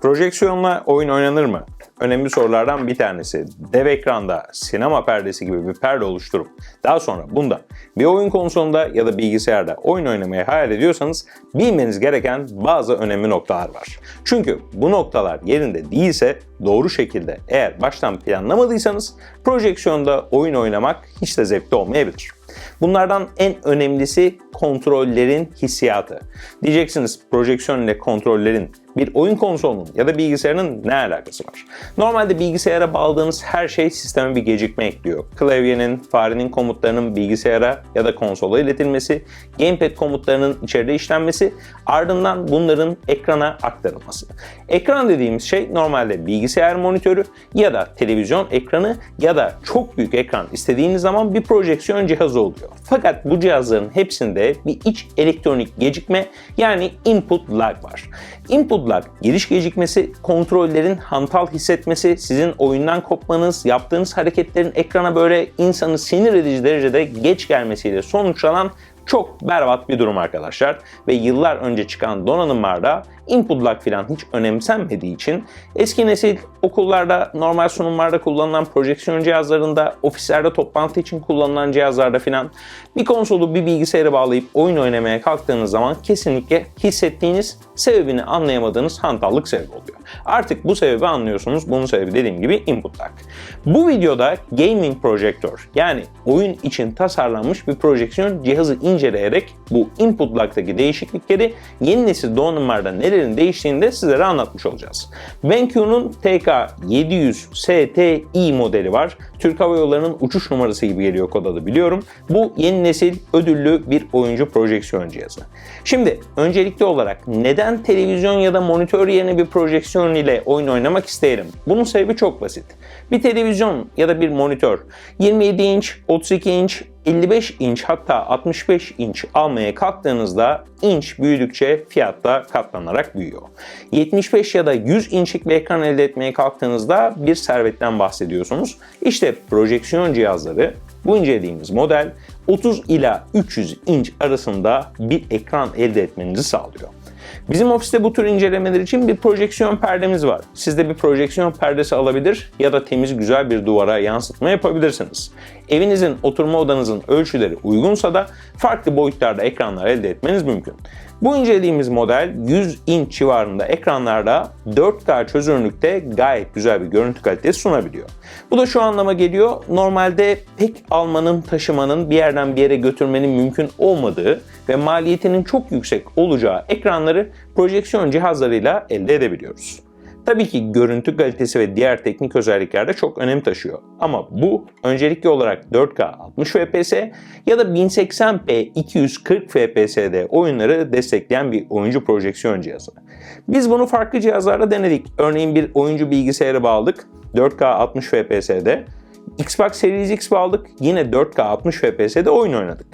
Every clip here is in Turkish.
Projeksiyonla oyun oynanır mı? Önemli sorulardan bir tanesi. Dev ekranda sinema perdesi gibi bir perde oluşturup daha sonra bunda bir oyun konsolunda ya da bilgisayarda oyun oynamayı hayal ediyorsanız bilmeniz gereken bazı önemli noktalar var. Çünkü bu noktalar yerinde değilse doğru şekilde eğer baştan planlamadıysanız projeksiyonda oyun oynamak hiç de zevkli olmayabilir. Bunlardan en önemlisi kontrollerin hissiyatı. Diyeceksiniz projeksiyon ile kontrollerin bir oyun konsolunun ya da bilgisayarının ne alakası var? Normalde bilgisayara bağladığınız her şey sisteme bir gecikme ekliyor. Klavyenin, farenin komutlarının bilgisayara ya da konsola iletilmesi, gamepad komutlarının içeride işlenmesi, ardından bunların ekrana aktarılması. Ekran dediğimiz şey normalde bilgisayar monitörü ya da televizyon ekranı ya da çok büyük ekran istediğiniz zaman bir projeksiyon cihazı oluyor. Fakat bu cihazların hepsinde bir iç elektronik gecikme yani input lag var. Input lag giriş gecikmesi, kontrollerin hantal hissetmesi, sizin oyundan kopmanız, yaptığınız hareketlerin ekrana böyle insanı sinir edici derecede geç gelmesiyle sonuçlanan çok berbat bir durum arkadaşlar. Ve yıllar önce çıkan donanımlarda input lag falan hiç önemsenmediği için eski nesil okullarda, normal sunumlarda kullanılan projeksiyon cihazlarında, ofislerde toplantı için kullanılan cihazlarda falan bir konsolu bir bilgisayara bağlayıp oyun oynamaya kalktığınız zaman kesinlikle hissettiğiniz sebebini anlayamadığınız hantallık sebebi oluyor. Artık bu sebebi anlıyorsunuz. Bunun sebebi dediğim gibi input lag. Bu videoda gaming projektör yani oyun için tasarlanmış bir projeksiyon cihazı inceleyerek bu input lag'daki değişiklikleri yeni nesil donanımlarda nelerin değiştiğini de sizlere anlatmış olacağız. BenQ'nun TK700 STI modeli var. Türk Hava Yolları'nın uçuş numarası gibi geliyor kod adı biliyorum. Bu yeni nesil ödüllü bir oyuncu projeksiyon cihazı. Şimdi öncelikli olarak neden televizyon ya da monitör yerine bir projeksiyon ile oyun oynamak isteyelim? Bunun sebebi çok basit. Bir televizyon ya da bir monitör 27 inç, 32 inç, 55 inç hatta 65 inç almaya kalktığınızda inç büyüdükçe fiyatta katlanarak büyüyor. 75 ya da 100 inçlik bir ekran elde etmeye kalktığınızda bir servetten bahsediyorsunuz. İşte projeksiyon cihazları bu incelediğimiz model 30 ila 300 inç arasında bir ekran elde etmenizi sağlıyor. Bizim ofiste bu tür incelemeler için bir projeksiyon perdemiz var. Siz de bir projeksiyon perdesi alabilir ya da temiz güzel bir duvara yansıtma yapabilirsiniz. Evinizin, oturma odanızın ölçüleri uygunsa da farklı boyutlarda ekranlar elde etmeniz mümkün. Bu incelediğimiz model 100 inç civarında ekranlarda 4K çözünürlükte gayet güzel bir görüntü kalitesi sunabiliyor. Bu da şu anlama geliyor. Normalde pek almanın, taşımanın, bir yerden bir yere götürmenin mümkün olmadığı ve maliyetinin çok yüksek olacağı ekranları projeksiyon cihazlarıyla elde edebiliyoruz. Tabii ki görüntü kalitesi ve diğer teknik özellikler de çok önem taşıyor. Ama bu öncelikli olarak 4K 60 FPS ya da 1080p 240 FPS'de oyunları destekleyen bir oyuncu projeksiyon cihazı. Biz bunu farklı cihazlarda denedik. Örneğin bir oyuncu bilgisayarı bağladık 4K 60 FPS'de. Xbox Series X bağladık yine 4K 60 FPS'de oyun oynadık.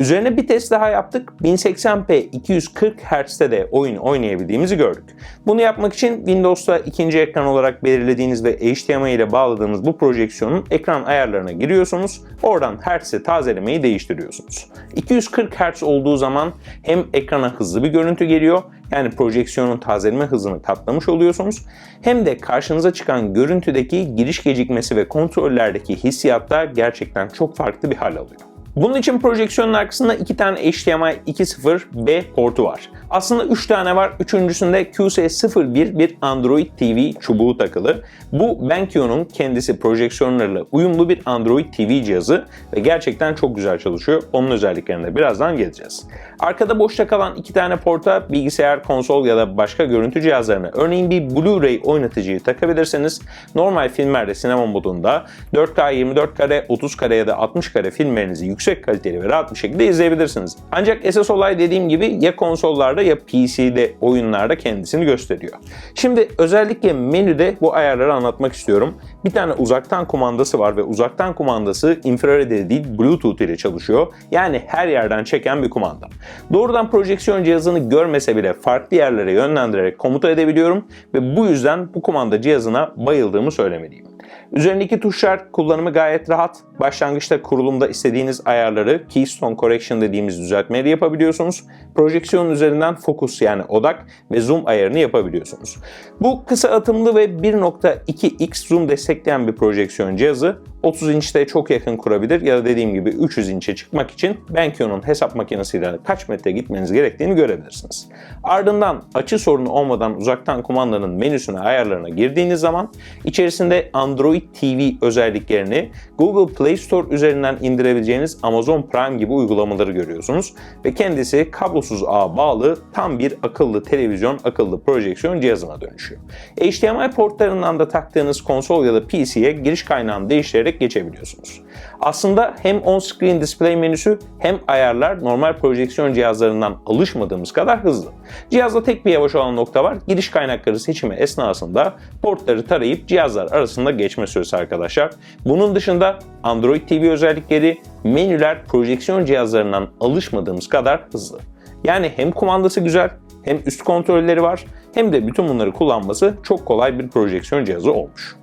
Üzerine bir test daha yaptık. 1080p 240 Hz'de de oyun oynayabildiğimizi gördük. Bunu yapmak için Windows'ta ikinci ekran olarak belirlediğiniz ve HDMI ile bağladığınız bu projeksiyonun ekran ayarlarına giriyorsunuz. Oradan Hz'i tazelemeyi değiştiriyorsunuz. 240 Hz olduğu zaman hem ekrana hızlı bir görüntü geliyor yani projeksiyonun tazeleme hızını katlamış oluyorsunuz. Hem de karşınıza çıkan görüntüdeki giriş gecikmesi ve kontrollerdeki hissiyatta gerçekten çok farklı bir hal alıyor. Bunun için projeksiyonun arkasında iki tane HDMI 2.0 B portu var. Aslında 3 tane var. Üçüncüsünde QS01 bir Android TV çubuğu takılı. Bu BenQ'nun kendisi projeksiyonlarıyla uyumlu bir Android TV cihazı ve gerçekten çok güzel çalışıyor. Onun özelliklerine birazdan geleceğiz. Arkada boşta kalan iki tane porta bilgisayar, konsol ya da başka görüntü cihazlarına örneğin bir Blu-ray oynatıcıyı takabilirseniz normal filmlerde sinema modunda 4K 24 kare, 30 kare ya da 60 kare filmlerinizi yüksek kaliteli ve rahat bir şekilde izleyebilirsiniz. Ancak esas olay dediğim gibi ya konsollarda ya PC'de oyunlarda kendisini gösteriyor. Şimdi özellikle menüde bu ayarları anlatmak istiyorum. Bir tane uzaktan kumandası var ve uzaktan kumandası infrared değil Bluetooth ile çalışıyor. Yani her yerden çeken bir kumanda. Doğrudan projeksiyon cihazını görmese bile farklı yerlere yönlendirerek komuta edebiliyorum ve bu yüzden bu kumanda cihazına bayıldığımı söylemeliyim. Üzerindeki tuşlar kullanımı gayet rahat. Başlangıçta kurulumda istediğiniz ayarları Keystone Correction dediğimiz düzeltmeleri yapabiliyorsunuz. Projeksiyon üzerinden fokus yani odak ve zoom ayarını yapabiliyorsunuz. Bu kısa atımlı ve 1.2x zoom destekleyen bir projeksiyon cihazı 30 inçte çok yakın kurabilir ya da dediğim gibi 300 inçe çıkmak için BenQ'nun hesap makinesiyle kaç metre gitmeniz gerektiğini görebilirsiniz. Ardından açı sorunu olmadan uzaktan kumandanın menüsüne ayarlarına girdiğiniz zaman içerisinde Android TV özelliklerini Google Play Store üzerinden indirebileceğiniz Amazon Prime gibi uygulamaları görüyorsunuz ve kendisi kablosuz ağa bağlı tam bir akıllı televizyon, akıllı projeksiyon cihazına dönüşüyor. HDMI portlarından da taktığınız konsol ya da PC'ye giriş kaynağını değiştirerek geçebiliyorsunuz. Aslında hem on-screen display menüsü hem ayarlar normal projeksiyon cihazlarından alışmadığımız kadar hızlı. Cihazda tek bir yavaş olan nokta var. Giriş kaynakları seçimi esnasında portları tarayıp cihazlar arasında geçme süresi arkadaşlar. Bunun dışında Android TV özellikleri, menüler projeksiyon cihazlarından alışmadığımız kadar hızlı. Yani hem kumandası güzel, hem üst kontrolleri var, hem de bütün bunları kullanması çok kolay bir projeksiyon cihazı olmuş.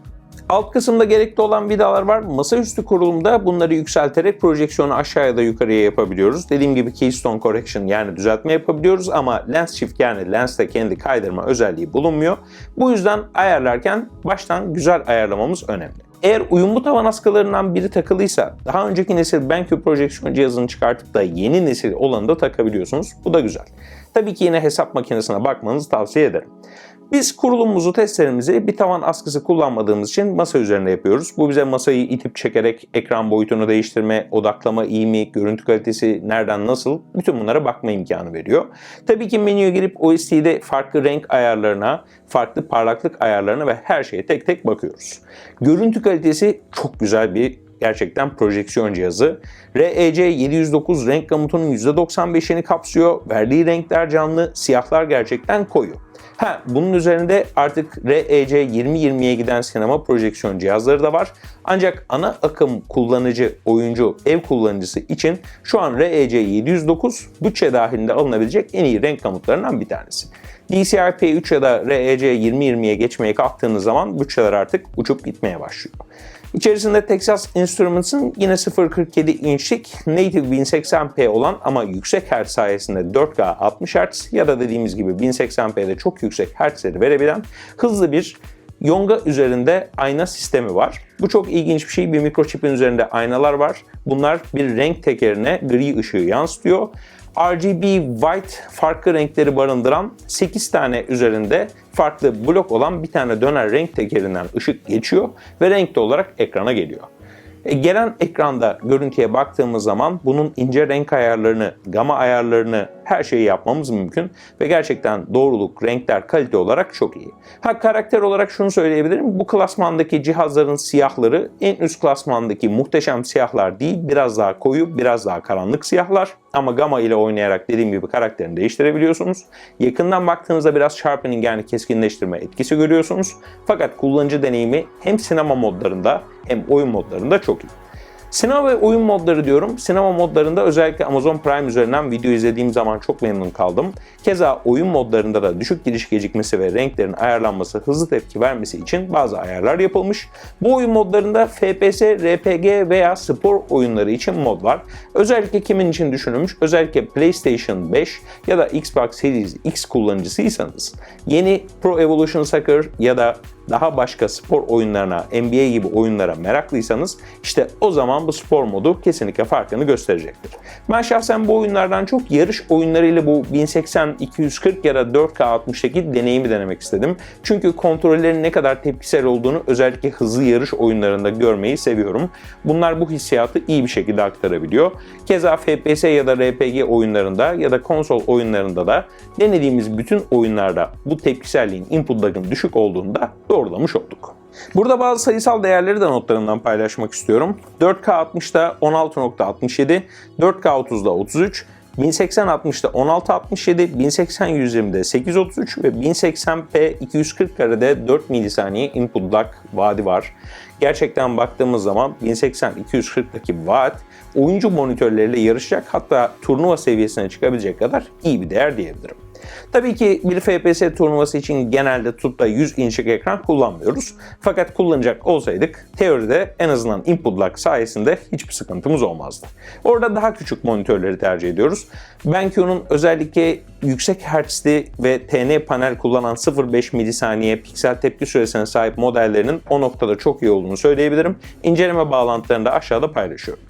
Alt kısımda gerekli olan vidalar var. Masaüstü kurulumda bunları yükselterek projeksiyonu aşağıya da yukarıya yapabiliyoruz. Dediğim gibi Keystone Correction yani düzeltme yapabiliyoruz ama Lens Shift yani lenste kendi kaydırma özelliği bulunmuyor. Bu yüzden ayarlarken baştan güzel ayarlamamız önemli. Eğer uyumlu tavan askılarından biri takılıysa daha önceki nesil BenQ projeksiyon cihazını çıkartıp da yeni nesil olanı da takabiliyorsunuz. Bu da güzel. Tabii ki yine hesap makinesine bakmanızı tavsiye ederim. Biz kurulumumuzu, testlerimizi bir tavan askısı kullanmadığımız için masa üzerinde yapıyoruz. Bu bize masayı itip çekerek ekran boyutunu değiştirme, odaklama iyi mi, görüntü kalitesi nereden nasıl bütün bunlara bakma imkanı veriyor. Tabii ki menüye girip OST'de farklı renk ayarlarına, farklı parlaklık ayarlarına ve her şeye tek tek bakıyoruz. Görüntü kalitesi çok güzel bir gerçekten projeksiyon cihazı. REC 709 renk gamutunun %95'ini kapsıyor. Verdiği renkler canlı, siyahlar gerçekten koyu. Ha, bunun üzerinde artık REC 2020'ye giden sinema projeksiyon cihazları da var. Ancak ana akım kullanıcı, oyuncu, ev kullanıcısı için şu an REC 709 bütçe dahilinde alınabilecek en iyi renk gamutlarından bir tanesi. DCI-P3 ya da REC 2020'ye geçmeye kalktığınız zaman bütçeler artık uçup gitmeye başlıyor. İçerisinde Texas Instruments'ın yine 0.47 inçlik native 1080p olan ama yüksek hertz sayesinde 4K 60 Hz ya da dediğimiz gibi 1080p'de çok yüksek hertzleri verebilen hızlı bir Yonga üzerinde ayna sistemi var. Bu çok ilginç bir şey. Bir mikroçipin üzerinde aynalar var. Bunlar bir renk tekerine gri ışığı yansıtıyor. RGB White farklı renkleri barındıran 8 tane üzerinde farklı blok olan bir tane döner renk tekerinden ışık geçiyor ve renkli olarak ekrana geliyor. E, gelen ekranda görüntüye baktığımız zaman bunun ince renk ayarlarını, gama ayarlarını her şeyi yapmamız mümkün ve gerçekten doğruluk, renkler, kalite olarak çok iyi. Ha karakter olarak şunu söyleyebilirim. Bu klasmandaki cihazların siyahları en üst klasmandaki muhteşem siyahlar değil, biraz daha koyu, biraz daha karanlık siyahlar. Ama gama ile oynayarak dediğim gibi karakterini değiştirebiliyorsunuz. Yakından baktığınızda biraz sharpening yani keskinleştirme etkisi görüyorsunuz. Fakat kullanıcı deneyimi hem sinema modlarında hem oyun modlarında çok iyi. Sinema ve oyun modları diyorum. Sinema modlarında özellikle Amazon Prime üzerinden video izlediğim zaman çok memnun kaldım. Keza oyun modlarında da düşük giriş gecikmesi ve renklerin ayarlanması, hızlı tepki vermesi için bazı ayarlar yapılmış. Bu oyun modlarında FPS, RPG veya spor oyunları için mod var. Özellikle kimin için düşünülmüş? Özellikle PlayStation 5 ya da Xbox Series X kullanıcısıysanız yeni Pro Evolution Soccer ya da daha başka spor oyunlarına, NBA gibi oyunlara meraklıysanız işte o zaman bu spor modu kesinlikle farkını gösterecektir. Ben şahsen bu oyunlardan çok yarış oyunlarıyla bu 1080, 240 ya da 4K 60'daki deneyimi denemek istedim. Çünkü kontrollerin ne kadar tepkisel olduğunu özellikle hızlı yarış oyunlarında görmeyi seviyorum. Bunlar bu hissiyatı iyi bir şekilde aktarabiliyor. Keza FPS ya da RPG oyunlarında ya da konsol oyunlarında da denediğimiz bütün oyunlarda bu tepkiselliğin input lag'ın düşük olduğunda doğrulamış olduk. Burada bazı sayısal değerleri de notlarımdan paylaşmak istiyorum. 4K 60'da 16.67, 4K 30'da 33, 1080-60'da 16.67, 1080-120'de 8.33 ve 1080p 240 karede 4 milisaniye input lag vaadi var. Gerçekten baktığımız zaman 1080-240'daki vaat oyuncu monitörleriyle yarışacak hatta turnuva seviyesine çıkabilecek kadar iyi bir değer diyebilirim. Tabii ki bir FPS turnuvası için genelde tutup da 100 inçlik ekran kullanmıyoruz. Fakat kullanacak olsaydık teoride en azından input lag sayesinde hiçbir sıkıntımız olmazdı. Orada daha küçük monitörleri tercih ediyoruz. BenQ'nun özellikle yüksek hertzli ve TN panel kullanan 0.5 milisaniye piksel tepki süresine sahip modellerinin o noktada çok iyi olduğunu söyleyebilirim. İnceleme bağlantılarını da aşağıda paylaşıyorum.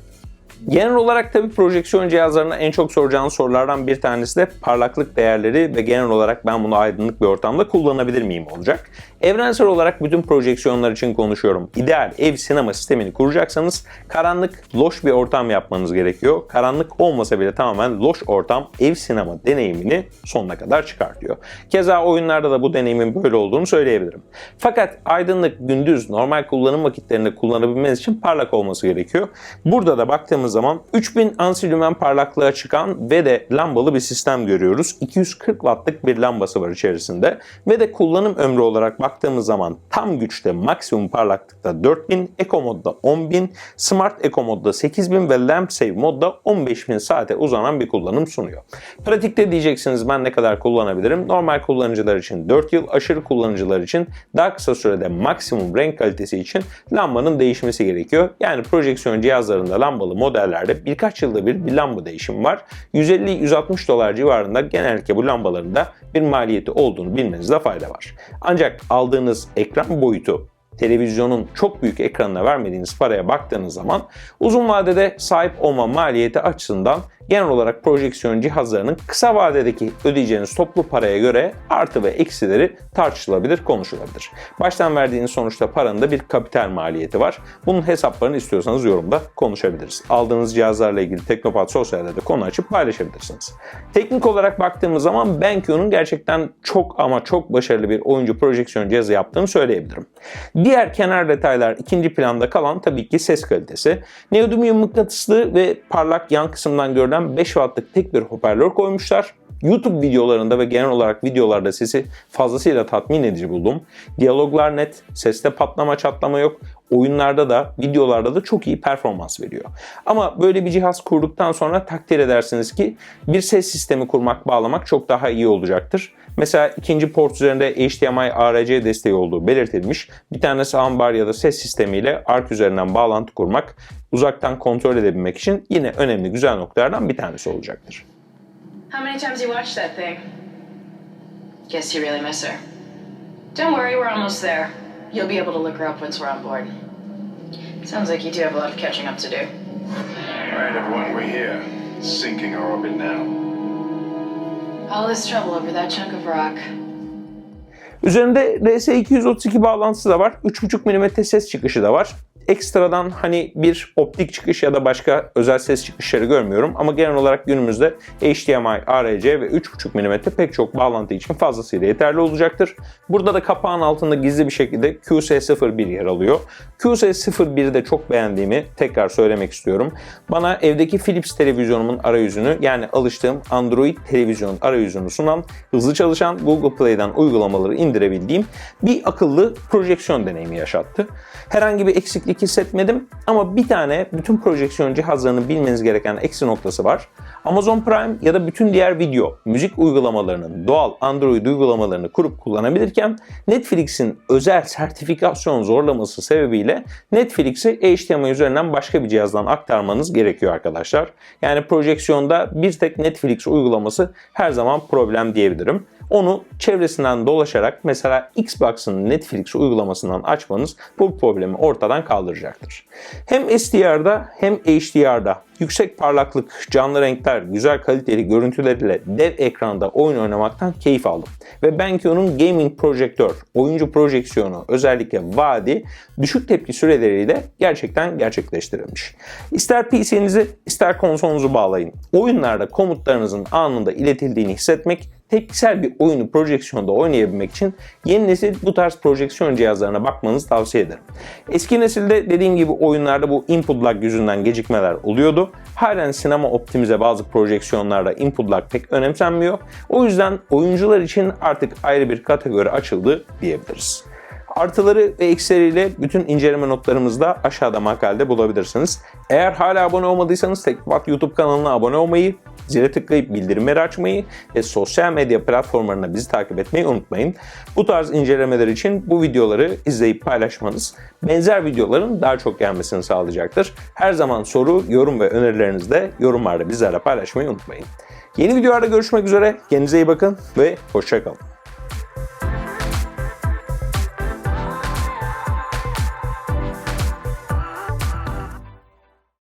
Genel olarak tabii projeksiyon cihazlarına en çok soracağınız sorulardan bir tanesi de parlaklık değerleri ve genel olarak ben bunu aydınlık bir ortamda kullanabilir miyim olacak. Evrensel olarak bütün projeksiyonlar için konuşuyorum. İdeal ev sinema sistemini kuracaksanız karanlık, loş bir ortam yapmanız gerekiyor. Karanlık olmasa bile tamamen loş ortam ev sinema deneyimini sonuna kadar çıkartıyor. Keza oyunlarda da bu deneyimin böyle olduğunu söyleyebilirim. Fakat aydınlık gündüz normal kullanım vakitlerinde kullanabilmeniz için parlak olması gerekiyor. Burada da baktığımız zaman 3000 ansi lümen parlaklığa çıkan ve de lambalı bir sistem görüyoruz. 240 wattlık bir lambası var içerisinde ve de kullanım ömrü olarak baktığımız zaman tam güçte maksimum parlaklıkta 4000, Eco modda 10000, Smart Eco modda 8000 ve Lamp Save modda 15000 saate uzanan bir kullanım sunuyor. Pratikte diyeceksiniz ben ne kadar kullanabilirim? Normal kullanıcılar için 4 yıl, aşırı kullanıcılar için daha kısa sürede maksimum renk kalitesi için lambanın değişmesi gerekiyor. Yani projeksiyon cihazlarında lambalı modellerde birkaç yılda bir bir lamba değişimi var. 150-160 dolar civarında genellikle bu lambaların da bir maliyeti olduğunu bilmenizde fayda var. Ancak aldığınız ekran boyutu televizyonun çok büyük ekranına vermediğiniz paraya baktığınız zaman uzun vadede sahip olma maliyeti açısından genel olarak projeksiyon cihazlarının kısa vadedeki ödeyeceğiniz toplu paraya göre artı ve eksileri tartışılabilir, konuşulabilir. Baştan verdiğiniz sonuçta paranın da bir kapital maliyeti var. Bunun hesaplarını istiyorsanız yorumda konuşabiliriz. Aldığınız cihazlarla ilgili Teknopat Sosyal'de de konu açıp paylaşabilirsiniz. Teknik olarak baktığımız zaman BenQ'nun gerçekten çok ama çok başarılı bir oyuncu projeksiyon cihazı yaptığını söyleyebilirim. Diğer kenar detaylar ikinci planda kalan tabii ki ses kalitesi. Neodymium mıknatıslı ve parlak yan kısımdan görülen 5 wattlık tek bir hoparlör koymuşlar. YouTube videolarında ve genel olarak videolarda sesi fazlasıyla tatmin edici buldum. Diyaloglar net, seste patlama çatlama yok. Oyunlarda da, videolarda da çok iyi performans veriyor. Ama böyle bir cihaz kurduktan sonra takdir edersiniz ki bir ses sistemi kurmak, bağlamak çok daha iyi olacaktır. Mesela ikinci port üzerinde HDMI ARC desteği olduğu belirtilmiş. Bir tane soundbar ya da ses sistemiyle ARC üzerinden bağlantı kurmak, uzaktan kontrol edebilmek için yine önemli güzel noktalardan bir tanesi olacaktır. How many times you watched that thing? Guess you really miss her. Don't worry, we're almost there. You'll be able to look her up once we're on board. Sounds like you do have a lot of catching up to do. All right, everyone, we're here. Sinking our orbit now. All this trouble over that chunk of rock. Üzerinde RS232 bağlantısı da var. 3.5 mm ses çıkışı da var. Ekstradan hani bir optik çıkış ya da başka özel ses çıkışları görmüyorum. Ama genel olarak günümüzde HDMI, ARC ve 3.5 mm pek çok bağlantı için fazlasıyla yeterli olacaktır. Burada da kapağın altında gizli bir şekilde QS01 yer alıyor. QS01'i de çok beğendiğimi tekrar söylemek istiyorum. Bana evdeki Philips televizyonumun arayüzünü yani alıştığım Android televizyon arayüzünü sunan, hızlı çalışan Google Play'den uygulamaları indirebildiğim bir akıllı projeksiyon deneyimi yaşattı. Herhangi bir eksiklik hissetmedim ama bir tane bütün projeksiyon cihazlarının bilmeniz gereken eksi noktası var. Amazon Prime ya da bütün diğer video, müzik uygulamalarının doğal Android uygulamalarını kurup kullanabilirken Netflix'in özel sertifikasyon zorlaması sebebiyle Netflix'i HDMI üzerinden başka bir cihazdan aktarmanız gerekiyor arkadaşlar. Yani projeksiyonda bir tek Netflix uygulaması her zaman problem diyebilirim. Onu çevresinden dolaşarak mesela Xbox'ın Netflix uygulamasından açmanız bu problemi ortadan kaldıracaktır. Hem SDR'da hem HDR'da yüksek parlaklık, canlı renkler, güzel kaliteli görüntüleriyle dev ekranda oyun oynamaktan keyif aldım. Ve BenQ'nun gaming projektör, oyuncu projeksiyonu özellikle vadi düşük tepki süreleriyle gerçekten gerçekleştirilmiş. İster PC'nizi ister konsolunuzu bağlayın. Oyunlarda komutlarınızın anında iletildiğini hissetmek tepkisel bir oyunu projeksiyonda oynayabilmek için yeni nesil bu tarz projeksiyon cihazlarına bakmanızı tavsiye ederim. Eski nesilde dediğim gibi oyunlarda bu input lag yüzünden gecikmeler oluyordu. Halen sinema optimize bazı projeksiyonlarda input lag pek önemsenmiyor. O yüzden oyuncular için artık ayrı bir kategori açıldı diyebiliriz. Artıları ve eksileriyle bütün inceleme notlarımızı da aşağıda makalede bulabilirsiniz. Eğer hala abone olmadıysanız Tekbat YouTube kanalına abone olmayı, zile tıklayıp bildirimleri açmayı ve sosyal medya platformlarında bizi takip etmeyi unutmayın. Bu tarz incelemeler için bu videoları izleyip paylaşmanız benzer videoların daha çok gelmesini sağlayacaktır. Her zaman soru, yorum ve önerilerinizi de yorumlarda bizlerle paylaşmayı unutmayın. Yeni videolarda görüşmek üzere. Kendinize iyi bakın ve hoşçakalın.